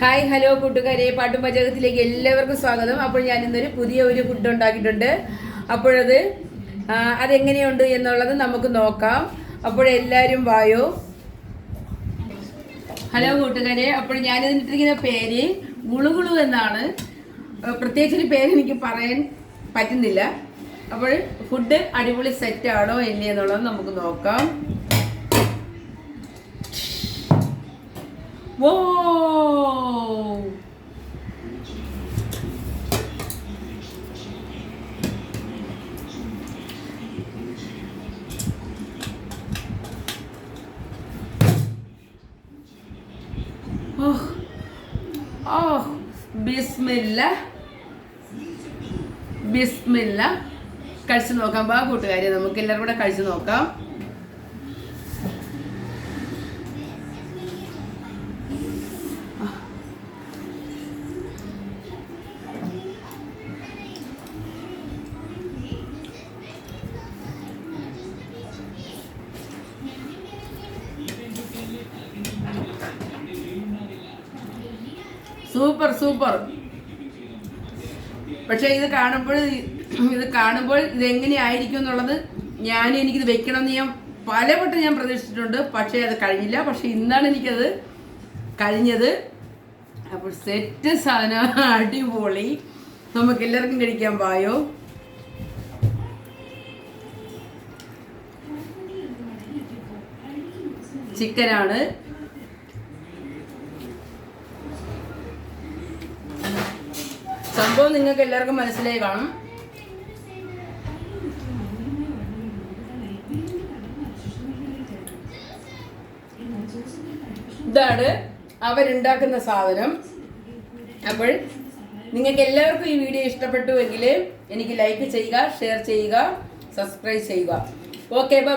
Hi hello കൂട്ടുകാരെ. പാട്ടും പാചകത്തിലേക്ക് എല്ലാവർക്കും സ്വാഗതം. അപ്പോൾ ഞാൻ ഇന്നൊരു പുതിയ ഒരു ഫുഡ് ഉണ്ടാക്കിയിട്ടുണ്ട്. അപ്പോഴത് അതെങ്ങനെയുണ്ട് എന്നുള്ളത് നമുക്ക് നോക്കാം. അപ്പോഴെല്ലാവരും വായോ? ഹലോ കൂട്ടുകാരെ. അപ്പോൾ ഞാൻ ഇതിട്ടിരിക്കുന്ന പേര് ഗുളുഗുളു എന്നാണ്. പ്രത്യേകിച്ച് പ്രത്യേകിച്ചൊരു പേര് എനിക്ക് പറയാൻ പറ്റുന്നില്ല. അപ്പോൾ ഫുഡ് അടിപൊളി സെറ്റ് ഇല്ലേ എന്നുള്ളത് നമുക്ക് നോക്കാം. വോ കഴിച്ചു നോക്കാം. ബാ കൂട്ടുകാരി നമുക്ക് എല്ലാവരും കൂടെ കഴിച്ചു നോക്കാം. Super super. പക്ഷെ ഇത് കാണുമ്പോൾ ഇത് കാണുമ്പോൾ ഇത് എങ്ങനെയായിരിക്കും എന്നുള്ളത് ഞാൻ എനിക്കിത് വെക്കണം എന്ന് ഞാൻ പലവട്ടം ഞാൻ പ്രതീക്ഷിച്ചിട്ടുണ്ട്. പക്ഷേ അത് കഴിഞ്ഞില്ല. പക്ഷെ ഇന്നാണ് എനിക്കത് കഴിഞ്ഞത്. അപ്പോൾ സെറ്റ് സാധനം അടിപൊളി. നമുക്ക് എല്ലാവർക്കും കഴിക്കാൻ പായോ? ചിക്കനാണ്. സംഭവം നിങ്ങൾക്ക് എല്ലാവർക്കും മനസ്സിലായി കാണും. ഇതാണ് അവരുണ്ടാക്കുന്ന സാധനം. അപ്പോൾ നിങ്ങൾക്ക് എല്ലാവർക്കും ഈ വീഡിയോ ഇഷ്ടപ്പെട്ടു എങ്കിൽ എനിക്ക് ലൈക്ക് ചെയ്യുക ഷെയർ ചെയ്യുക സബ്സ്ക്രൈബ് ചെയ്യുക. Okay bye